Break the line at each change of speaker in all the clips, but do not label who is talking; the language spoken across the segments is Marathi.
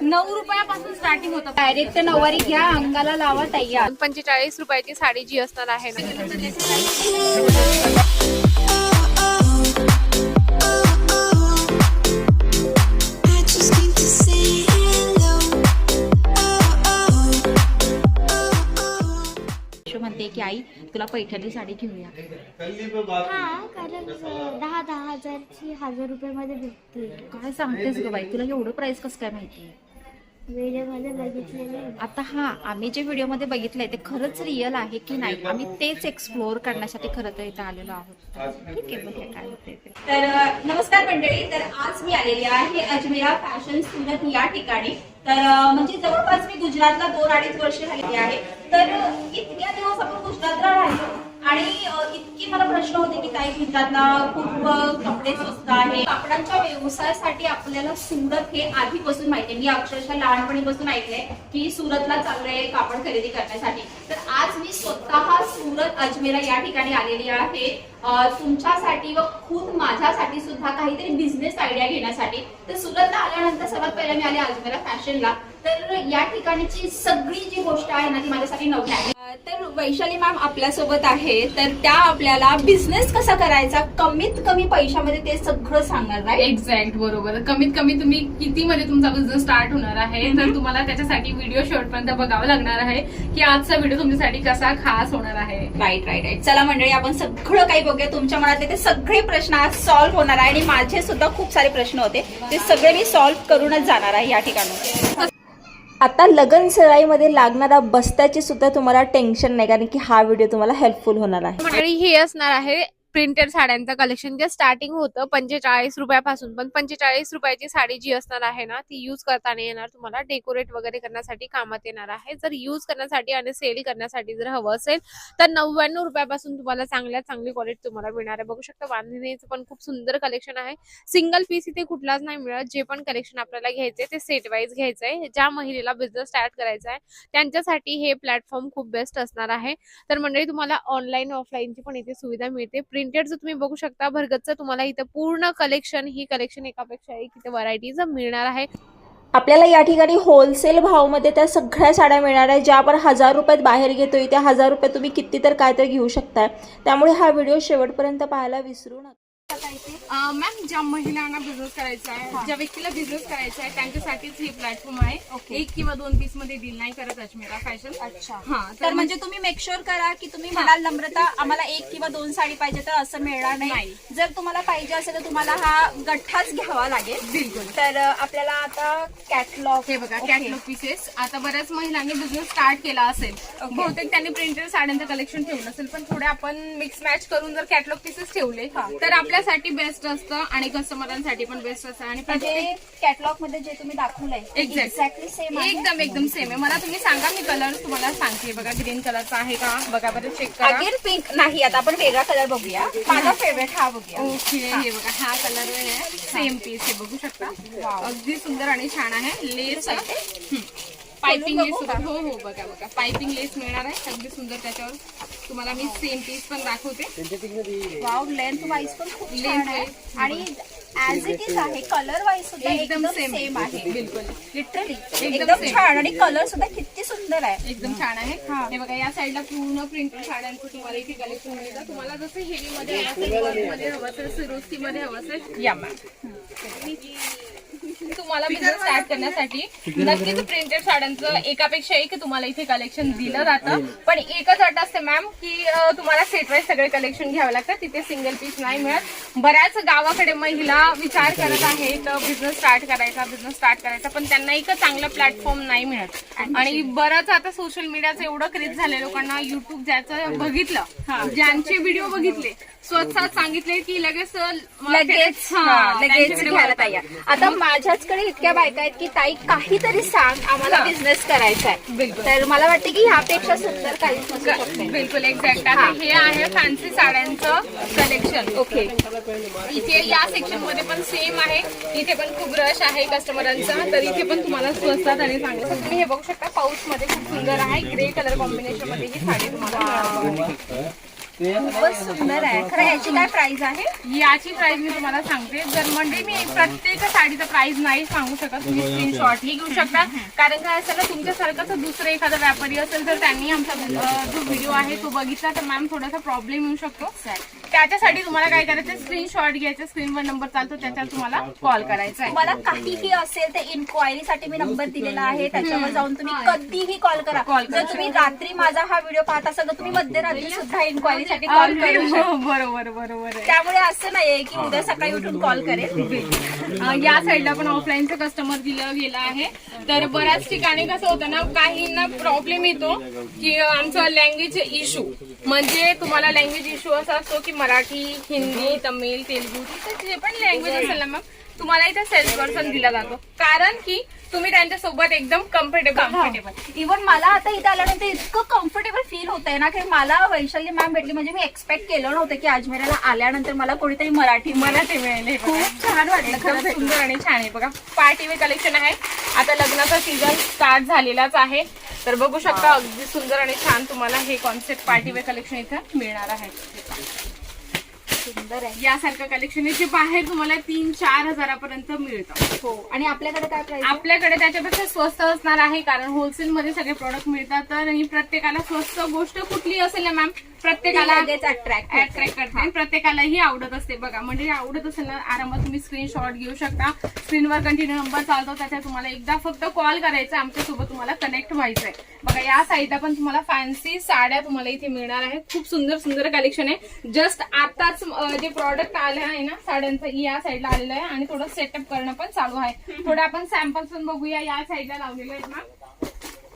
नऊ रुपयापासून स्टार्टिंग होतं. डायरेक्ट नऊवारी घ्या अंगाला लावा तयार.
पंचेचाळीस रुपयाची साडी जी असणार आहे ना.
म्हणते की आई तुला पैठणी साडी घेऊया.
हा कारण दहा दहा हजारची हजार रुपयामध्ये भेटते
काय सांगतेस ग बाई? तुला एवढं प्राइस कसं काय माहिती? आता हा आम्ही जे व्हिडिओमध्ये बघितलंय ते खरंच रिअल आहे की नाही? आम्ही तेच एक्सप्लोअर करण्यासाठी खरं तर इथं आलेलो आहोत. ठीक आहे बघूया काय होते तर नमस्कार मंडळी. तर आज मी आलेली आहे अजमेरा फॅशन सुरत या ठिकाणी. तर म्हणजे जवळपास मी गुजरातला दोन अडीच वर्ष राहिली आहे. तर इतक्या दिवस आपण गुजरातला राहिलो. आणि इतकी मला प्रश्न होते की काही गुजरातला खूप कपडे स्वस्त आहे. कापडांच्या व्यवसायासाठी आपल्याला सुरत हे आधीपासून माहिती आहे. मी अक्षरशः लहानपणीपासून ऐकलंय की सुरतला चाललंय कापड खरेदी करण्यासाठी. तर आज मी स्वतः सुरत अजमेरा या ठिकाणी आलेली आहे. तुमच्यासाठी व खुद माझ्यासाठी सुद्धा काहीतरी बिझनेस आयडिया घेण्यासाठी. तर सुरतला आल्यानंतर सर्वात पहिला मी आले अजमेरा फॅशनला. तर या ठिकाणीची सगळी जी गोष्ट आहे ना ती माझ्यासाठी नव्या आहे. तर वैशाली मॅम आपल्यासोबत आहे. तर त्या आपल्याला बिझनेस कसा करायचा कमीत कमी पैशामध्ये ते सगळं सांगणार नाही
एक्झॅक्ट बरोबर. कमीत कमी तुम्ही किती मध्ये तुमचा बिझनेस स्टार्ट होणार आहे तर तुम्हाला त्याच्यासाठी व्हिडिओ शेवटपर्यंत बघावं लागणार आहे की आजचा व्हिडिओ तुमच्यासाठी कसा खास होणार आहे.
राईट राईट राईट चला मंडळी आपण सगळं काही बघूया. तुमच्या मनातले ते सगळे प्रश्न आज सॉल्व्ह होणार आहे आणि माझे सुद्धा खूप सारे प्रश्न होते. ते सगळे मी सॉल्व्ह करूनच जाणार आहे या ठिकाणी. आता लगन सराईमध्ये लागणारा बस्त्याची सुद्धा तुम्हाला टेन्शन नाही कारण की हा व्हिडिओ तुम्हाला हेल्पफुल होणार आहे.
मंडळी हे असणार आहे प्रिंटेड साड्यांचं कलेक्शन जे स्टार्टिंग होतं पंचेचाळीस रुपयापासून. पण पंचेचाळीस रुपयाची साडी जी असणार आहे ना ती युज करताना येणार तुम्हाला डेकोरेट वगैरे करण्यासाठी कामात येणार आहे. जर युज करण्यासाठी आणि सेल करण्यासाठी जर हवं असेल तर नव्याण्णव रुपयापासून तुम्हाला चांगल्या चांगली क्वालिटी तुम्हाला मिळणार आहे. बघू शकता बांधणीचं पण खूप सुंदर कलेक्शन आहे. सिंगल पीस इथे कुठलाच नाही मिळत. जे पण कलेक्शन आपल्याला घ्यायचंय ते सेट वाईज घ्यायचंय. ज्या महिलेला बिझनेस स्टार्ट करायचा आहे त्यांच्यासाठी हे प्लॅटफॉर्म खूप बेस्ट असणार आहे. तर मंडळी तुम्हाला ऑनलाईन ऑफलाईनची पण इथे सुविधा मिळते. प्रिंट जर तुम्ही बघू शकता भरगतचं तुम्हाला इथं पूर्ण कलेक्शन ही कलेक्शन एकापेक्षा एक इथे व्हरायटीज मिळणार आहे.
आपल्याला या ठिकाणी होलसेल भावमध्ये त्या सगळ्या साड्या मिळणार आहे ज्या आपण हजार रुपयात बाहेर घेतोय त्या हजार रुपयात तुम्ही किती तर काय तर घेऊ शकताय. त्यामुळे हा व्हिडिओ शेवटपर्यंत पाहायला विसरू नका.
मॅम ज्या महिलांना बिझनेस करायचा आहे ज्या व्यक्तीला बिझनेस करायचा आहे त्यांच्यासाठीच हे प्लॅटफॉर्म आहे. एक किंवा दोन पीसमध्ये डील नाही करत अजमेरा फॅशन
अच्छा.
हा
तर म्हणजे तुम्ही मेक शुअर करा की तुम्ही म्हणाल नम्रता आम्हाला एक किंवा दोन साडी पाहिजे तर असं मिळणार नाही. जर तुम्हाला पाहिजे असेल तर तुम्हाला हा गठ्ठाच घ्यावा लागेल.
बिलकुल.
तर आपल्याला आता कॅटलॉग
हे बघा कॅटलॉग पीसेस आता बऱ्याच महिलांनी बिझनेस स्टार्ट केला असेल. बहुतेक त्यांनी प्रिंटेड साड्यांचं कलेक्शन ठेवलं असेल पण थोडे आपण मिक्स मॅच करून जर कॅटलॉग पीसेस ठेवले तर आपल्यासाठी बेस्ट असतं आणि कस्टमरांसाठी पण बेस्ट असतं. आणि
म्हणजे कॅटलॉगमध्ये जे तुम्ही दाखवलंय. एक्झॅक्टली सेम
एकदम एकदम सेम आहे. मला तुम्ही सांगा मी कलर तुम्हाला सांगते. बघा ग्रीन कलरचा आहे का? बघा बरं चेक करा.
अगेन पिंक नाही आता आपण वेगळा कलर बघूया. माझा फेवरेट हा बघूया.
ओके हे. बघा हा कलर आहे. सेम पीस हे बघू शकता. अगदी सुंदर आणि छान आहे. Lace piping lace? हो हो बघा बघा. पायपिंग लेस मिळणार आहे. अगदी सुंदर त्याच्यावर. तुम्हाला मी सेम पीस पण दाखवते.
वाव लेंथ वाईज पण खूप आहे. आणि ऍज इट इज आहे कलर वाईज सुद्धा
एकदम.
सेम आहे.
बिलकुल.
लिटरली
एकदम.
छान. आणि कलर सुद्धा किती सुंदर आहे.
एकदम छान आहे. हे. बघा या साईडला पूर्ण प्रिंटेड साड्यांचं तुम्हाला इथे कलेक्शन मिळतं तुम्हाला जसं हेवी मध्ये हवं असेल work मध्ये हवं असेल सिरोस्की मध्ये हवं असेल. या मॅम तुम्हाला बिझनेस स्टार्ट करण्यासाठी नक्कीच प्रिंटेड साड्यांचं एकापेक्षा एक तुम्हाला इथे कलेक्शन दिलं जातं. पण एकच अट असते मॅम की तुम्हाला सेट वाईज सगळे कलेक्शन घ्यावं लागतं तिथे सिंगल पीस नाही मिळत. बऱ्याच गावाकडे महिला विचार करत आहेत बिझनेस स्टार्ट करायचा बिझनेस स्टार्ट करायचा पण त्यांना एक चांगलं प्लॅटफॉर्म नाही मिळत. आणि बरंच आता सोशल मीडियाचं एवढं क्रेज झालंय लोकांना युट्यूब ज्याचं बघितलं ज्यांचे व्हिडिओ बघितले स्वतः सांगितले की लगेच
लगेच
हा,
हा, लगेच घ्यायला. तयार. आता माझ्याचकडे इतक्या बायका आहेत की ताई काहीतरी सांग. आम्हाला
हा.
बिझनेस करायचा आहे.
बिलकुल.
तर मला वाटतं की ह्यापेक्षा सुंदर काहीच नसू शकते
बिलकुल एक्झॅक्ट आता हे. आहे फॅन्सी साड्यांचं कलेक्शन
ओके.
इथे या सेक्शनमध्ये पण सेम आहे. इथे पण खूप रश आहे कस्टमरांचा तर इथे पण तुम्हाला स्वस्तात आणि चांगलं तर तुम्ही हे बघू शकता पाऊसमध्ये खूप सुंदर आहे. ग्रे कलर कॉम्बिनेशनमध्ये ही साडी तुम्हाला मिळणार.
खूपच सुंदर आहे. खरं याची काय प्राइस आहे?
याची प्राइस मी तुम्हाला सांगते. जर म्हणजे मी प्रत्येक साडीचा प्राइस नाही सांगू शकत. तुम्ही स्क्रीनशॉट ही घेऊ शकता. कारण काय असेल ना तुमच्यासारखं जर दुसरं एखादा व्यापारी असेल तर त्यांनी आमचा जो व्हिडिओ आहे तो बघितला तर मॅम थोडासा प्रॉब्लेम येऊ शकतो. त्याच्यासाठी तुम्हाला काय करायचं स्क्रीनशॉट घ्यायचं. स्क्रीनवर नंबर चालतो. त्याच्यावर तुम्हाला कॉल करायचा आहे.
तुम्हाला काहीही असेल तर इन्क्वायरीसाठी मी नंबर दिलेला आहे. त्याच्यावर जाऊन तुम्ही कधीही कॉल करा. जर तुम्ही रात्री माझा हा व्हिडिओ पाहत असाल तर तुम्ही मध्यरात्री सुद्धा कॉल करू शकता.
हो, बरोबर बरोबर आहे.
त्यामुळे असं नाहीये की उद्या सकाळी उठून कॉल करेल.
अं, या साईडला पण ऑफलाईनचं कस्टमर दिलं गेलं आहे. तर बऱ्याच ठिकाणी कसं होतं ना काहींना प्रॉब्लेम येतो की आमचा लँग्वेज इश्यू म्हणजे तुम्हाला लँग्वेज इश्यू असा असतो की मराठी हिंदी तमिळ तेलुगू जे पण लँग्वेज असेल ना मग तुम्हाला इथे सेल्स पर्सन दिला जातो. कारण की तुम्ही त्यांच्यासोबत एकदम कम्फर्टेबल कम्फर्टेबल
इव्हन मला आता इथे आल्यानंतर इतकं कम्फर्टेबल फील होत आहे ना की मला वैशाली मॅम भेटली. म्हणजे मी एक्सपेक्ट केलं नव्हतं की अजमेराला आल्यानंतर मला कोणीतरी मराठी
मराठी मिळेल हे बघा.
खूप छान वाटलं खरंच
सुंदर आणि छान आहे बघा. पार्टी वेअर कलेक्शन आहे. आता लग्नाचा सीझन स्टार्ट झालेलाच आहे. तर बघू शकता अगदी सुंदर आणि छान तुम्हाला हे कॉन्सेप्ट पार्टी वेअर कलेक्शन इथं मिळणार आहे.
सुंदर आहे.
यासारखं कलेक्शन जे बाहेर तुम्हाला तीन चार हजारापर्यंत मिळतं.
हो आणि आपल्याकडे काय प्राइस
आपल्याकडे त्याच्यापेक्षा स्वस्त असणार आहे कारण होलसेल मध्ये सगळे प्रोडक्ट मिळतात. तर आणि प्रत्येकाला स्वस्त गोष्ट कुठली असेल ना मॅम प्रत्येकाला
लगेच अट्रॅक्ट
अट्रॅक्ट करते. आणि आवडत असते. बघा म्हणजे आवडत असेल ना आरामात तुम्ही स्क्रीनशॉट घेऊ शकता. स्क्रीनवर कंटिन्यू नंबर चालतो. त्याच्यात तुम्हाला एकदा फक्त कॉल करायचा. आमच्यासोबत तुम्हाला कनेक्ट व्हायचंय. बघा या साईडला पण तुम्हाला फॅन्सी साड्या तुम्हाला इथे मिळणार आहे खूप सुंदर सुंदर कलेक्शन आहे. जस्ट आताच अं, जे प्रॉडक्ट आले आहे ना साड्यांचं या साईडला आलेलं आहे आणि थोडं सेटअप करणं पण चालू आहे. थोडं आपण सॅम्पल्स पण बघूया या साईडला लावलेलं आहे ना.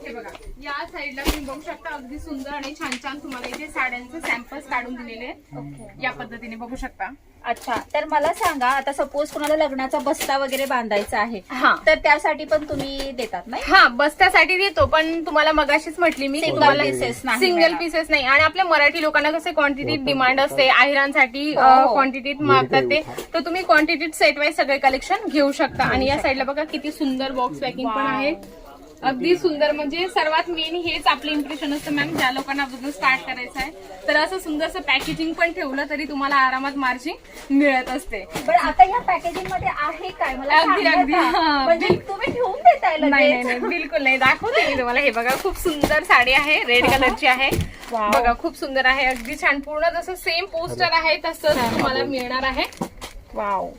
हे बघा या साईडला तुम्ही बघू शकता अगदी सुंदर आणि छान छान तुम्हाला इथे साड्यांचे सॅम्पल्स काढून दिलेले आहेत. या पद्धतीने बघू शकता.
अच्छा तर मला सांगा आता सपोज कुणाला लग्नाचा बस्ता वगैरे बांधायचा आहे
हा.
तर त्यासाठी पण तुम्ही देतात नाही?
हा बस्त्यासाठी देतो पण तुम्हाला मगाशीच म्हटली मी
Single
तुम्हाला
pieces नाही
सिंगल
मिळणार.
पीसेस नाही. आणि आपल्या मराठी लोकांना कसे क्वांटिटीत डिमांड असते आहिरांसाठी
हो, हो.
क्वांटिटीत मागतात ते. तर तुम्ही क्वांटिटीत सेट वाईज सगळे कलेक्शन घेऊ शकता. आणि या साईडला बघा किती सुंदर बॉक्स पॅकिंग पण आहे. अगदी सुंदर. म्हणजे सर्वात मेन हेच आपलं इम्प्रेशन असतं मॅम ज्या लोकांना बिझनेस स्टार्ट करायचा आहे. तर असं सुंदरसं पॅकेजिंग पण ठेवलं तरी तुम्हाला आरामात मार्जिंग मिळत असते.
बरं आता या पॅकेजिंगमध्ये आहे काय? मला
अगदी,
सांगा
अगदी.
का?
हा.
म्हणजे तुम्ही ठेवून देताय
नाही नाही
लगेच
नाही बिलकुल नाही. दाखवते मी तुम्हाला. हे बघा खूप सुंदर साडी आहे. रेड कलरची आहे.
Wow.
बघा खूप सुंदर आहे. अगदी छान. पूर्ण जसं सेम पोस्टर आहे तसंच तुम्हाला मिळणार आहे.
वाव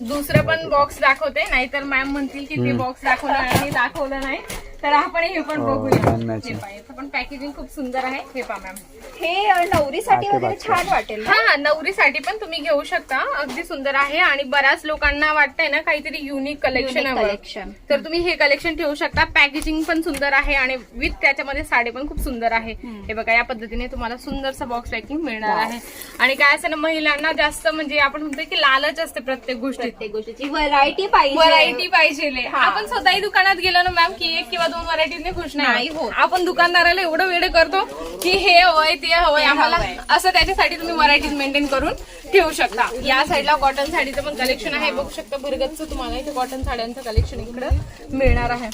दुसरं पण बॉक्स दाखवते. नाहीतर मॅम म्हणतील की ते बॉक्स दाखवलं आणि दाखवलं नाही. तर आपण हे पण बघूया. हे पहा, याचं पण पॅकेजिंग खूप सुंदर आहे. हे पहा मॅम
हे अ, नवरीसाठी वगैरे छान वाटेल ना?
हा हा नवरीसाठी पण तुम्ही घेऊ शकता. अगदी सुंदर आहे आणि बऱ्याच लोकांना वाटतंय ना काहीतरी युनिक कलेक्शन
Unique collection.
तर तुम्ही हे कलेक्शन ठेवू शकता. पॅकेजिंग पण सुंदर आहे आणि विथ त्याच्यामध्ये साडी पण खूप सुंदर आहे. हे बघा या पद्धतीने तुम्हाला सुंदरसं बॉक्स पॅकिंग मिळणार आहे. आणि काय असं ना महिलांना जास्त म्हणजे आपण म्हणतो की लालच असते प्रत्येक गोष्टीत.
प्रत्येक गोष्टीची. व्हरायटी पाहिजे.
व्हरायटी पाहिजे.
हा.
आपण स्वतःही दुकानात गेलो ना मॅम की एक किंवा दोन व्हरायटीने खुश
नाही होत.
आपण दुकानदाराला एवढं वेळ करतो की हे हवंय ते हवंय आम्हाला. असं त्याच्यासाठी तुम्ही व्हरायटीज मेंटेन करून ठेवू शकता या साईडला कॉटन साडीचं पण कलेक्शन आहे बघू शकता भरगतचं तुम्हाला इथे कॉटन साड्यांचं कलेक्शन इकडं मिळणार आहे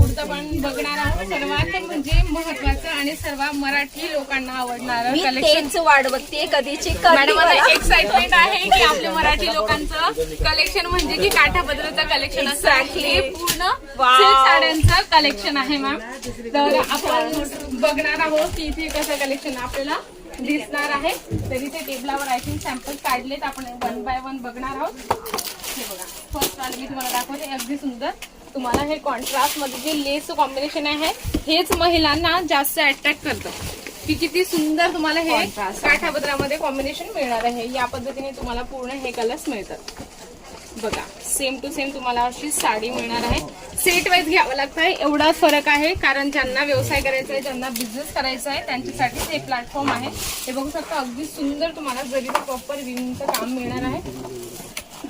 पुढचं पण बघणार आहोत. सर्वात म्हणजे महत्वाचं आणि सर्व मराठी लोकांना आवडणारं
मी
कलेक्शन
तेच वाट बघते कधीची कधी
मॅडम
मला-
एक्साइटमेंट आहे की आपल्या मराठी लोकांचं कलेक्शन म्हणजे की काठापदराचं कलेक्शन. हे पूर्ण
Wow.
साड्यांचं कलेक्शन आहे मॅम तर आपण बघणार आहोत की इथे कसं कलेक्शन आपल्याला दिसणार आहे. तर इथे टेबलावर आय थिंक सॅम्पल काढलेत. आपण वन बाय वन बघणार आहोत. हे बघा. फर्स्ट वाल मी तुम्हाला दाखवते. अगदी सुंदर. तुम्हाला हे कॉन्ट्रास्टमध्ये जे लेस कॉम्बिनेशन आहे हेच महिलांना जास्त अट्रॅक्ट करतं. की किती सुंदर तुम्हाला हे. काठापदरामध्ये कॉम्बिनेशन मिळणार आहे. या पद्धतीने तुम्हाला पूर्ण हे कलर्स मिळतात. बघा. सेम टू सेम तुम्हाला अशी साडी मिळणार आहे. सेट वाईज घ्यावं लागतं. एवढा फरक आहे. कारण ज्यांना व्यवसाय करायचा आहे ज्यांना बिझनेस करायचा आहे त्यांच्यासाठी हे प्लॅटफॉर्म आहे. हे बघू शकता अगदी सुंदर तुम्हाला जरीचं प्रॉपर विविंगचं काम मिळणार आहे.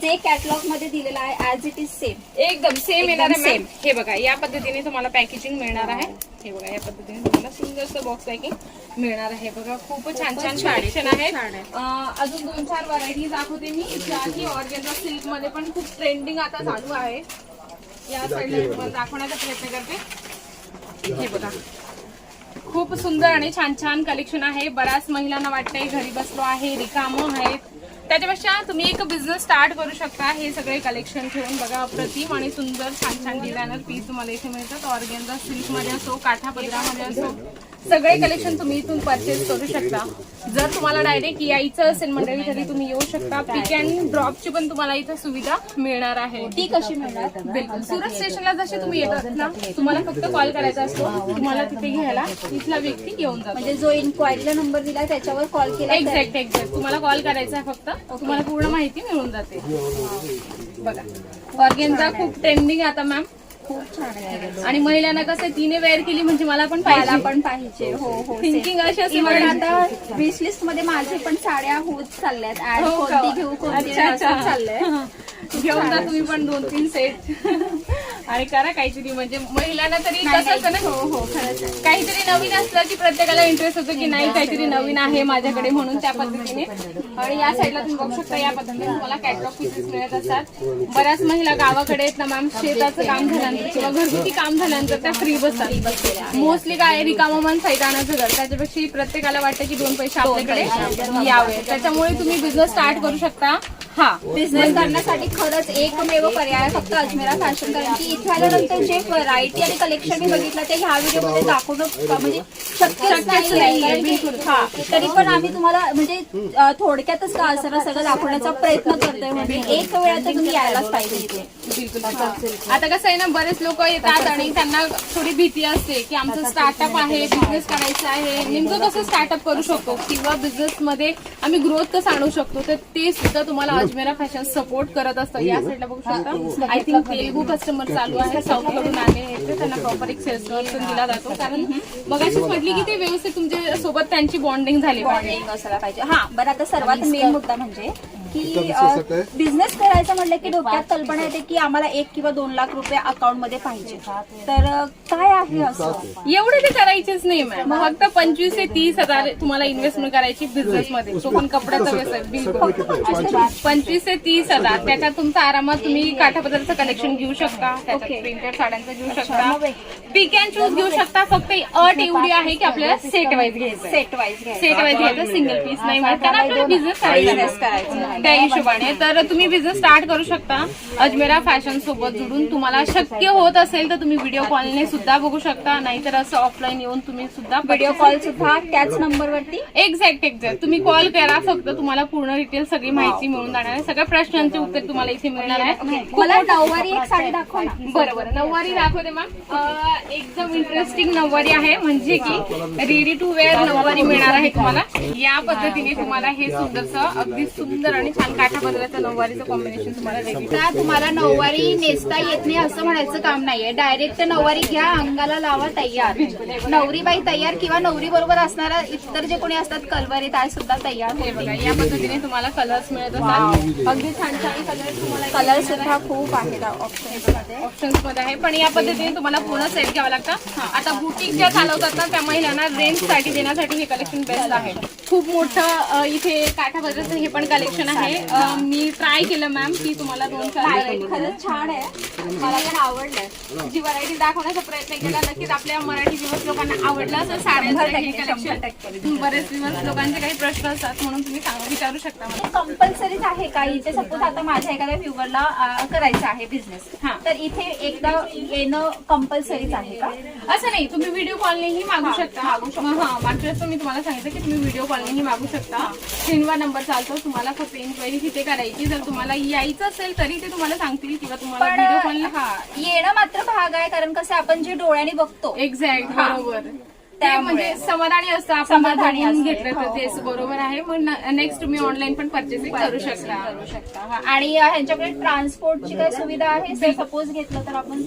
जे कॅटलॉगमध्ये दिलेलं आहे ऍज इट इज सेम
एकदम सेम येणार आहे ma'am. हे बघा या पद्धतीने तुम्हाला पॅकेजिंग मिळणार आहे. हे. बघा या पद्धतीने तुम्हाला सुंदरसं बॉक्स पॅकिंग मिळणार आहे. बघा खूप छान छान कलेक्शन आहे. अजून दोन चार व्हरायटी दाखवते मी ज्या की ऑर्गेन्झा सिल्कमध्ये पण खूप ट्रेंडिंग आता चालू आहे. या साईडला तुम्हाला दाखवण्याचा प्रयत्न करते. हे बघा. खूप सुंदर आणि छान छान कलेक्शन आहे. बऱ्याच महिलांना वाटतंय घरी बसलो आहे रिकामं आहेत त्याच्यापेक्षा तुम्ही एक बिझनेस स्टार्ट करू शकता. हे सगळे कलेक्शन ठेवून बघा अप्रतिम आणि सुंदर छान छान डिझायनर पीस तुम्हाला इथे मिळतात. ऑर्गेन्झा सिल्कमध्ये असो काठा पदरामध्ये असो सगळे कलेक्शन तुम्ही इथून परचेस करू शकता. जर तुम्हाला डायरेक्ट यायचं असेल मंडळी तरी तुम्ही येऊ शकता. पिक अँड ड्रॉपची पण तुम्हाला इथे सुविधा मिळणार आहे.
ती कशी मिळणार?
बिलकुल. सुरत स्टेशनला जसे तुम्ही येतात ना तुम्हाला फक्त कॉल करायचा असतो. तुम्हाला तिथे घ्यायला तिथला व्यक्ती येऊन जातो.
म्हणजे जो इन्क्वायरीला नंबर दिला त्याच्यावर कॉल केला
एक्झॅक्ट एक्झॅक्ट तुम्हाला कॉल करायचा आहे फक्त. तुम्हाला पूर्ण माहिती मिळून जाते. बघा. ऑर्गेनचा खूप ट्रेंडिंग आता मॅम
खूप छान आहे.
आणि महिलांना कसं तिने वेअर केली म्हणजे मला पण
मला
पाहिजे.
पण पाहिजे. हो हो
थिंकिंग अशी असते महिलांची.
आता विश लिस्टमध्ये माझे पण साड्या होत चालल्यात. ऍड
हो?
कोणती घेऊ कोणती चाललंय.
घेऊन जा तुम्ही पण दोन तीन सेट आणि करा काहीतरी म्हणजे महिलांना तरी कसं असतं. ना
हो हो खरंच.
काहीतरी नवीन असलं की प्रत्येकाला इंटरेस्ट होतो की नाही काहीतरी नवीन आहे माझ्याकडे म्हणून त्या पद्धतीने. आणि या साईडला तुम्ही बघू शकता या पद्धतीने तुम्हाला कॅटलॉग पीसेस मिळत असतात. बऱ्याच महिला गावाकडे आहेत ना मॅम शेताचं काम झाल्यानंतर किंवा घरगुती काम झाल्यानंतर त्या फ्री बसतात. मोस्टली काय रिकामा मन सैतानाचं घर. त्याच्यापेक्षा प्रत्येकाला वाटतं की दोन पैसे आपल्याकडे यावे. त्याच्यामुळे तुम्ही बिझनेस स्टार्ट करू शकता. हा.
बिझनेस करण्यासाठी खरंच एकमेव पर्याय फक्त अजमेरा फॅशन कारण की इथे आल्यानंतर जे व्हरायटी आणि कलेक्शन मी बघितलं ते ह्या व्हिडिओमध्ये दाखवणं म्हणजे शक्यच.
बिलकुल.
हा. तरी पण आम्ही तुम्हाला म्हणजे अं, थोडक्यातच का असं सगळं दाखवण्याचा प्रयत्न करतोय म्हणजे एक वेळा तर तुम्ही यायलाच पाहिजे इथे.
बिलकुल. आता कसं आहे ना बरेच लोक येतात आणि त्यांना थोडी भीती असते की आमचं स्टार्टअप आहे बिझनेस करायचा आहे. नेमकं कसं स्टार्टअप करू शकतो? किंवा बिझनेस मध्ये आम्ही ग्रोथ कसं आणू शकतो? तर ते सुद्धा तुम्हाला अजमेरा फॅशन सपोर्ट करत असतं. या साईडला बघू शकता. आय थिंक तेलुगू कस्टमर चालू आहे. साऊथकडून आले. आहेत ते. त्यांना प्रॉपर एक सेल्स दिला जातो. कारण मगाशीच म्हटली की ते व्यवस्थित तुमच्यासोबत त्यांची बॉन्डिंग झाली पाहिजे.
बॉन्डिंग असायला पाहिजे. हा बरं आता सर्वात मेन मुद्दा म्हणजे की बिझनेस करायचं म्हटलं की डोक्यात कल्पना येते की आम्हाला एक किंवा दोन लाख रुपये अकाउंटमध्ये पाहिजे. तर काय आहे असं?
एवढे ते करायचेच नाही मॅम. फक्त पंचवीस ते तीस हजार तुम्हाला इन्व्हेस्टमेंट करायची बिझनेस मध्ये. तो पण कपड्याचा व्यवसाय बिलकुल. पंचवीस. ते तीस हजार. त्याच्यात तुमचं आरामात तुम्ही काठापदरचं कलेक्शन घेऊ शकता. त्याच्यात प्रिंटेड साड्यांचं घेऊ शकता. पिक अँड चूज घेऊ शकता. फक्त अट एवढी आहे की आपल्याला सेट वाईज घ्यायचं
सेट वाईज घ्यायचं.
सेट वाईज घ्यायचं सिंगल पीस नाही कारण आपल्याला बिझनेस करायचा. त्या हिशोबाने. तर तुम्ही बिझनेस स्टार्ट करू शकता. अजमेरा फॅशन सोबत जुडून तुम्हाला शक्य होत असेल तर तुम्ही व्हिडिओ कॉलने सुद्धा बघू शकता. नाहीतर असं ऑफलाईन येऊन तुम्ही सुद्धा
व्हिडिओ कॉल सुद्धा त्याच नंबरवरती
एक्झॅक्ट एक्झॅक्ट तुम्ही कॉल करा. फक्त तुम्हाला पूर्ण डिटेल सगळी माहिती मिळून जाणार आहे. सगळ्या प्रश्नांचे उत्तर तुम्हाला इथे मिळणार आहे.
मला नऊवारी एक साडी दाखवा ना.
बरं बरं नऊवारी दाखवते मॅम. एकदम इंटरेस्टिंग नऊवारी आहे. म्हणजे की रेडी टू वेअर नऊवारी मिळणार आहे तुम्हाला. या पद्धतीने तुम्हाला हे सुंदरसं अगदी सुंदर आणि छान काठापदराचं नऊवारीचं कॉम्बिनेशन तुम्हाला
तुम्हाला नऊवारी नेसता येत नाही असं म्हणायचं काम नाहीये. डायरेक्ट नऊवारी घ्या अंगाला लावा तयार. नवरीबाई तयार किंवा नवरी बरोबर असणारा इतर जे कोणी असतात कलवरी त्या सुद्धा तयार
हे बघा या पद्धतीने तुम्हाला कलर्स मिळत असतात. अगदी छान छान कलर तुम्हाला
कलर सुद्धा खूप आहेत
ऑप्शन्समध्ये. ऑप्शन्समध्ये आहे. पण या पद्धतीने तुम्हाला पूर्ण सेट घ्यावा लागतं. आता बुटीक ज्या चालवतात ना त्या महिलांना रेंटसाठी देण्यासाठी हे कलेक्शन बेस्ट आहे. खूप मोठं इथे काठापदराचं हे पण कलेक्शन आहे. अं, मी ट्राय केलं मॅम की तुम्हाला दोन चार
खरंच छान आहे. मला पण आवडलंय.
जी व्हरायटी दाखवण्याचा प्रयत्न केला नक्कीच आपल्या मराठी दिवस लोकांना आवडलं असं साड्यांचं हे collection. बरेच दिवस लोकांचे काही प्रश्न असतात म्हणून तुम्ही सांग- विचारू शकता मला?
कंपल्सरीच आहे का इथे? सपोज आता माझ्या एखाद्या व्ह्युअरला करायचं आहे बिझनेस
हा.
तर इथे एकदा येणं कंपल्सरीच आहे का?
असं नाही तुम्ही व्हिडिओ कॉलनेही मागू शकता. हा मागच्या वेळेस पण मी तुम्हाला सांगितलं की तुम्ही व्हिडिओ कॉलनेही मागू शकता. स्क्रीनवर नंबर चालतो तुम्हाला फक्त इन्क्वायरी तिथे करायची. जर तुम्हाला यायचं असेल तरी ते तुम्हाला सांगतील किंवा तुम्हाला
पण
व्हिडिओ कॉल
हा. येणं मात्र भाग आहे कारण कसं आपण जे डोळ्याने बघतो.
एक्झॅक्ट
हा.
बरोबर. ते. म्हणजे समाधानी असतं आपण
समाधानी असते.
घेतलं तर
हो,
तेच बरोबर आहे मग नेक्स्ट तुम्ही ऑनलाईन पण परचेसिंग करू शकता
करू शकता हा. आणि ह्यांच्याकडे ट्रान्सपोर्टची काय सुविधा आहे सपोज घेतलं तर आपण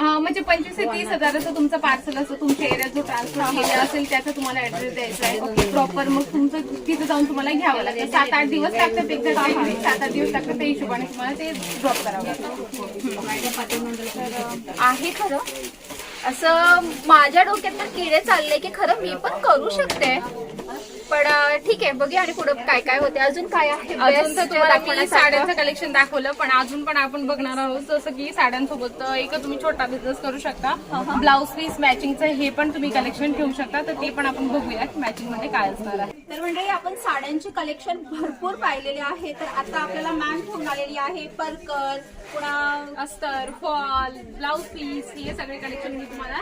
हा, म्हणजे पंचवीस ते तीस हजाराचं तुमचं पार्सल असं तुमच्या एरियात जो ट्रान्सपोर्ट केला असेल त्याचा तुम्हाला ऍड्रेस द्यायचा आहे प्रॉपर मग तुमचं तिथे जाऊन तुम्हाला घ्यावं लागेल सात आठ दिवस लागतात एक्झॅक्ट सात आठ दिवस लागतात त्या हिशोबाने तुम्हाला ते ड्रॉप करावं लागतं
आहे खरं असं माझ्या डोक्यात तर किडे चालले की खरं मी पण करू शकते. पण ठीक आहे बघूया आणि पुढे काय काय होते. अजून काय आहे?
अजून तर तुम्हाला मी? साड्यांचं कलेक्शन दाखवलं पण अजून पण आपण बघणार आहोत. जसं की साड्यांसोबत एक तुम्ही छोटा बिझनेस करू शकता. ब्लाऊज पीस मॅचिंगचं हे पण तुम्ही कलेक्शन ठेवू शकता. तर ते पण आपण बघूया मॅचिंगमध्ये काय असणार आहे.
तर म्हणजे आपण साड्यांची कलेक्शन भरपूर पाहिलेले आहे. तर आता आपल्याला मॅम घेऊन आलेली आहे. परकर पुन्हा
अस्तर फॉल ब्लाऊज पीस हे सगळे कलेक्शन मी तुम्हाला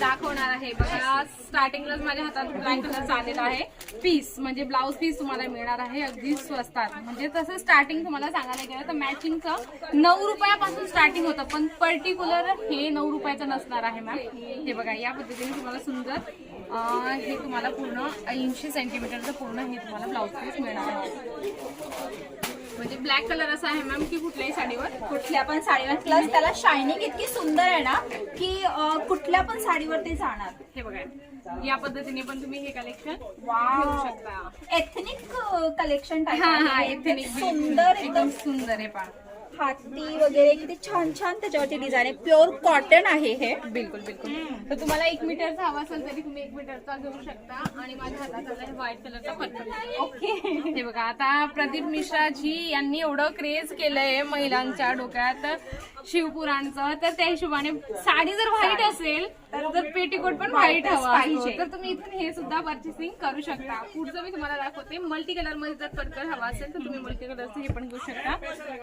दाखवणार आहे. बघा स्टार्टिंगलाच माझ्या हातात ब्लॅक कलर आलेला आहे. पीस म्हणजे ब्लाऊज पीस तुम्हाला मिळणार आहे. अगदी स्वस्तात. म्हणजे तसं स्टार्टिंग तुम्हाला सांगायला गेलं तर मॅचिंगचं नऊ रुपयापासून स्टार्टिंग होतं पण पर्टिक्युलर हे नऊ रुपयाचं नसणार आहे मॅम हे बघा या पद्धतीने तुम्हाला सुंदर हे तुम्हाला पूर्ण ऐंशी सेंटीमीटरचं पूर्ण हे तुम्हाला ब्लाऊज पीस मिळणार आहे. म्हणजे ब्लॅक कलर असा आहे मॅम की कुठल्याही साडीवर.
कुठल्या पण साडीवर. प्लस त्याला शायनिंग इतकी सुंदर आहे ना की अं, कुठल्या पण साडीवर ते जाणार.
हे बघा या पद्धतीने पण तुम्ही हे कलेक्शन. घेऊ शकता.
एथनिक कलेक्शन
हा हा. इथे
सुंदर एकदम.
सुंदर आहे पा
हाती वगैरे किती छान छान त्याच्यावरती डिझाईन आहे. प्युअर कॉटन आहे हे.
बिलकुल बिलकुल. तर तुम्हाला एक मीटरचा हवा असेल तरी तुम्ही एक मीटरचा घेऊ शकता. आणि माझ्या हातात आला व्हाईट कलरचा
ओके
हे बघा आता प्रदीप मिश्राजी यांनी एवढं क्रेज केलंय महिलांच्या डोक्यात शिवपुराणचं. तर त्या हिशोबाने साडी जर व्हाईट असेल तर पेटीकोट पण व्हाईट हवा.
पाहिजे.
तर तुम्ही इथून हे सुद्धा पर्चेसिंग करू शकता. पुढचं मी तुम्हाला दाखवते. मल्टी कलरमध्ये जर परकर हवा असेल तर तुम्ही मल्टी कलरचं हे पण घेऊ शकता.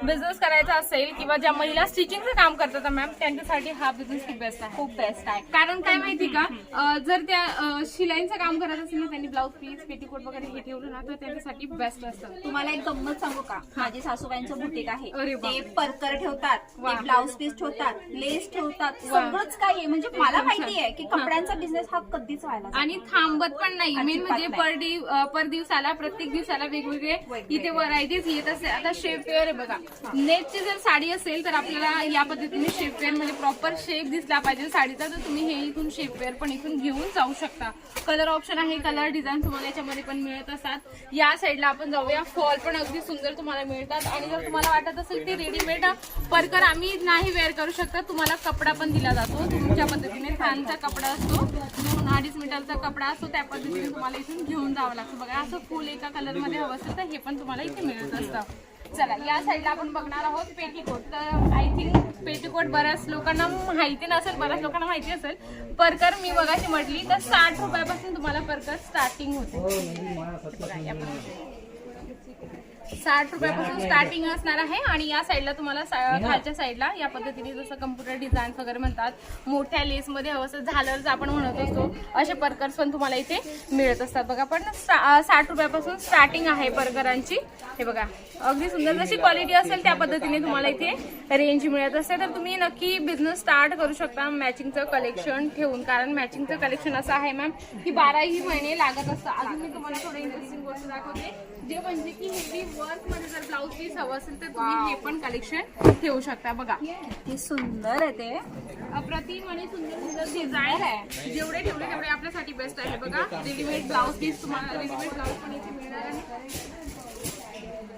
बिझनेस करायचा असेल किंवा ज्या महिला स्टिचिंगचं काम करतात मॅम त्यांच्यासाठी हा बिझनेस खूप बेस्ट आहे.
खूप बेस्ट आहे.
कारण काय माहिती का अं, जर त्या अं, शिलाईचं काम करत असेल ना त्यांनी ब्लाऊज पीस पेटीकोट वगैरे हे ठेवलं ना तर त्यांच्यासाठी बेस्ट असतं.
तुम्हाला एक गंमत सांगू का? माझी सासूबाईंचं बुटीक आहे.
अरे
ते. परकर ठेवतात
वा.
ते ब्लाऊज पीस ठेवतात लेस ठेवतात सगळंच काही आहे. म्हणजे मला माहिती आहे की कपड्यांचा बिझनेस हा कधीच व्हायला जात
आणि थांबत पण नाही. मेन
अजिबात
म्हणजे. पर डे पर दिवसाला प्रत्येक दिवसाला वेगवेगळे इथे व्हरायटीज येत असते आता शेप वेअर आहे बघा. ची जर साडी असेल तर आपल्याला या पद्धतीने शेपवेअर म्हणजे प्रॉपर शेप दिसला पाहिजे. साडीचा तर तुम्ही हे इथून शेपवेअर पण इथून घेऊन जाऊ शकता. कलर ऑप्शन आहे कलर डिझाईन तुम्हाला याच्यामध्ये पण मिळत असतात. या साईडला आपण जाऊया. फॉल पण अगदी सुंदर तुम्हाला मिळतात. आणि जर तुम्हाला वाटत असेल की रेडीमेड परकर आम्ही नाही वेअर करू शकता तुम्हाला कपडा पण दिला जातो. तुमच्या पद्धतीने फॅनचा कपडा असतो दोन अडीच मीटरचा कपडा असतो त्या पद्धतीने तुम्हाला इथून घेऊन जावं लागतं. बघा असं फुल एका कलरमध्ये हवं असेल तर हे पण तुम्हाला इथे मिळत असतं. चला या साईडला आपण बघणार आहोत पेटीकोट. तर आय थिंक पेटीकोट बऱ्याच लोकांना माहिती नसेल बऱ्याच लोकांना माहिती असेल. परकर मी बघाशी म्हटली तर साठ रुपयापासून तुम्हाला परकर स्टार्टिंग होते. या पद्धतीने. साठ रुपयापासून स्टार्टिंग असणार आहे आणि या साईडला तुम्हाला खालच्या साईडला या पद्धतीने जसं कम्प्युटर डिझाईन वगैरे म्हणतात मोठ्या लेस मध्ये हवं असं झालर आपण म्हणत असतो. असे परकर्स पण तुम्हाला इथे मिळत असतात. बघा पण साठ रुपयापासून स्टार्टिंग आहे परकरांची हे बघा अगदी सुंदर. जशी क्वालिटी असेल त्या पद्धतीने तुम्हाला इथे रेंज मिळत असते. तर तुम्ही नक्की बिझनेस स्टार्ट करू शकता मॅचिंगचं कलेक्शन ठेवून. कारण मॅचिंगचं कलेक्शन असं आहे मॅम की बाराही महिने लागत असतं अजून मी तुम्हाला थोडं इंटरेस्टिंग गोष्ट दाखवते. जे म्हणजे की हेवी वर्कमध्ये जर ब्लाऊज पीस हवं असेल तर तुम्ही हे पण कलेक्शन ठेवू शकता. बघा.
किती सुंदर आहे ते.
अप्रतिम आणि सुंदर सुंदर डिझाईन आहे. जेवढे ठेवले तेवढे आपल्यासाठी बेस्ट आहे. बघा रेडीमेड ब्लाऊज पीस तुम्हाला रेडीमेड ब्लाऊज पण इथे मिळणार आहे.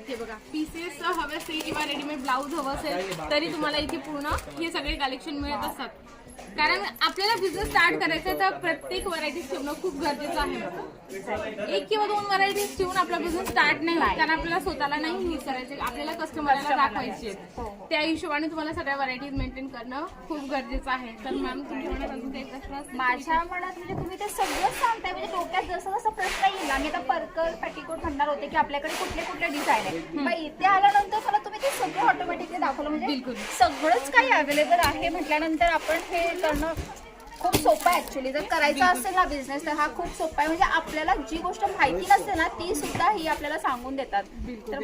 हे बघा पीसेस हवे असतील किंवा रेडीमेड ब्लाऊज हवं असेल तरी तुम्हाला इथे पूर्ण हे सगळे कलेक्शन मिळत असतात. कारण आपल्याला बिझनेस स्टार्ट करायचा आहे तर प्रत्येक व्हरायटीज ठेवणं खूप गरजेचं आहे. एक किंवा दोन व्हरायटीज ठेवून आपला बिझनेस स्टार्ट नाही होत. कारण आपल्याला स्वतःला नाही हे करायचे. आपल्याला कस्टमरला दाखवायचे त्या हिशोबाने तुम्हाला सगळ्या व्हरायटीज मेंटेन करणं खूप गरजेचं आहे. तर मॅम तुमच्या मनात अजून काही प्रश्न असतील?
माझ्या मनात म्हणजे तुम्ही ते सगळं सांगताय. म्हणजे डोक्यात जसं जसं प्रश्न येईल आम्ही आता परकर पेटीकोट म्हणणार होते की आपल्याकडे कुठले कुठले डिझाईन आहे मग इथे आल्यानंतर मला तुम्ही ते सगळं ऑटोमॅटिकली दाखवलं. म्हणजे
बिलकुल.
सगळंच काही अवेलेबल आहे म्हटल्यानंतर आपण हे करणं खूप सोपं आहे ऍक्च्युली जर करायचा असेल ना बिझनेस तर हा खूप सोपा आहे. म्हणजे आपल्याला जी गोष्ट माहिती नसते ना ती सुद्धा ही आपल्याला सांगून देतात. तर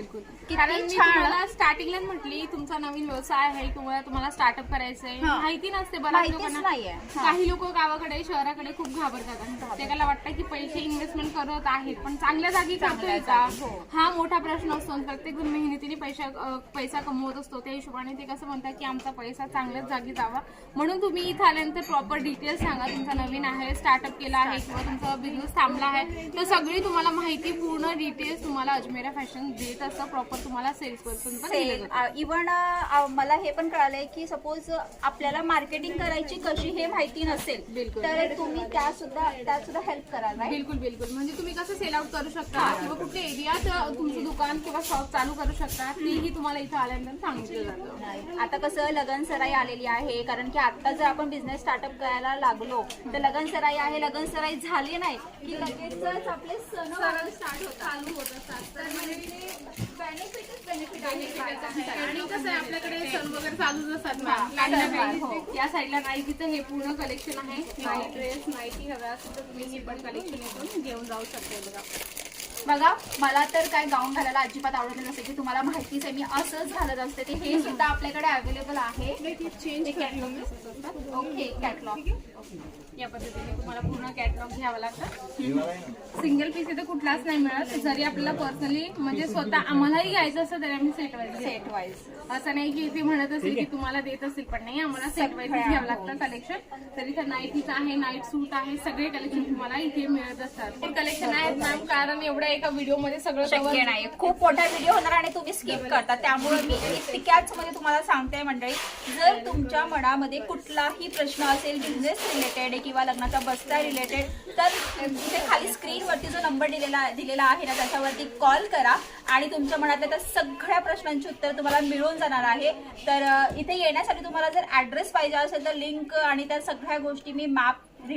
कारण
किती
मी
छान.
तुम्हाला स्टार्टिंगलाच म्हटली तुमचा नवीन व्यवसाय आहे किंवा तुम्हाला स्टार्टअप करायचंय
हा.
माहिती नसते बऱ्याच
माहितीच
लोकांना.
नाहीये. हा.
काही लोक गावाकडे शहराकडे खूप घाबरतात त्याला वाटतं की पैसे इन्व्हेस्टमेंट करत आहेत पण चांगल्या जागी करतोय का?
हो.
हा मोठा प्रश्न असतो प्रत्येक जण मेहनतीने पैसा अं, पैसा कमवत असतो. त्या हिशोबाने ते कसं म्हणतात की आमचा पैसा चांगल्याच जागी जावा. म्हणून तुम्ही इथं आल्यानंतर प्रॉपर डिटेल डिटेल्स सांगा तुमचा नवीन आहे स्टार्टअप केला आहे किंवा तुमचा बिझनेस थांबला आहे तर सगळी तुम्हाला माहिती पूर्ण डिटेल्स तुम्हाला अजमेरा फॅशन देत असतं प्रॉपर तुम्हाला सेल्स पर्सन पण दिलं जातं.
इव्हन मला हे पण कळालंय की सपोज आपल्याला मार्केटिंग करायची कशी हे माहिती नसेल
बिलकुल.
तर तुम्ही त्या सुद्धा त्यात सुद्धा हेल्प कराल right?
बिलकुल बिलकुल म्हणजे तुम्ही कसं सेल आउट करू शकता किंवा कुठल्या एरियात तुमचं दुकान किंवा शॉप चालू करू शकता तेही तुम्हाला इथं आल्यानंतर सांगितलं जातं.
आता कसं लगन सराई आलेली आहे कारण की आता जर आपण बिझनेस स्टार्टअप करायला लागलो. तर लगन सराई आहे लगन सराई झाली नाही की लगेचच आपले सण स्टार्ट चालू होत असतात. तर म्हणजे बेनिफिटच बेनिफिट आहे
आणि कसं आहे आपल्याकडे सण वगैरे चालूच असतात
हा.
या साईडला नाईकीचं हे पूर्ण कलेक्शन आहे. नाईट ड्रेस नाईटी हव्या असेल तर तुम्ही हे पण कलेक्शन इथून घेऊन जाऊ शकते बघा.
बघा मला तर काय गाऊन घालायला अजिबात आवडत नसते की तुम्हाला माहितीच आहे मी असंच घालत असते. ते हे सुद्धा आपल्याकडे अवेलेबल आहे.
चेंज कॅटलॉग
ओके कॅटलॉग
या पद्धतीने तुम्हाला पूर्ण कॅटलॉग घ्यावं लागतं. सिंगल पीस इथे कुठलाच नाही मिळत. जरी आपल्याला पर्सनली म्हणजे स्वतः आम्हालाही घ्यायचं असतं तरी आम्ही सेट वाईज
सेट वाईज
असं नाही की ते म्हणत असेल की तुम्हाला देत असेल पण नाही आम्हाला सेट वाईज घ्यावं
हो.
लागतं कलेक्शन तर इथं नाईटीच आहे नाईट सूट आहे सगळे कलेक्शन तुम्हाला इथे मिळत असतात. कलेक्शन आहेत मॅम कारण एवढ्या एका व्हिडिओमध्ये सगळं
शक्य
cover-
नाही खूप मोठा व्हिडिओ होणार आणि तुम्ही स्किप करता. त्यामुळे मी इतक्याच मध्ये तुम्हाला सांगते मंडळी जर तुमच्या मनामध्ये कुठलाही प्रश्न असेल बिझनेस रिलेटेड किंवा लग्नाचा बस्ता रिलेटेड तर इथे खाली स्क्रीनवरती जो नंबर दिलेला दिलेला आहे ना त्याच्यावरती कॉल करा आणि तुमच्या मनातल्या त्या सगळ्या प्रश्नांची उत्तर तुम्हाला मिळून जाणार आहे. तर अ, इथे येण्यासाठी तुम्हाला जर ऍड्रेस पाहिजे असेल तर लिंक आणि त्या सगळ्या गोष्टी मी मॅप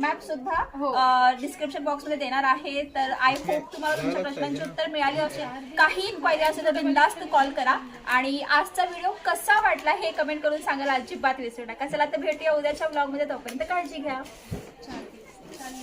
मॅप
हो.
सुद्धा डिस्क्रिप्शन बॉक्समध्ये देणार आहे. तर आय होप तुम्हाला तुमच्या प्रश्नांची उत्तर मिळाली असेल. काही पाहिजे असेल तर बिंदास्त कॉल करा. आणि आजचा व्हिडिओ कसा वाटला हे कमेंट करून सांगायला अजिबात विसरू नका. चला तर भेटूया उद्याच्या ब्लॉगमध्ये तोपर्यंत काळजी घ्या.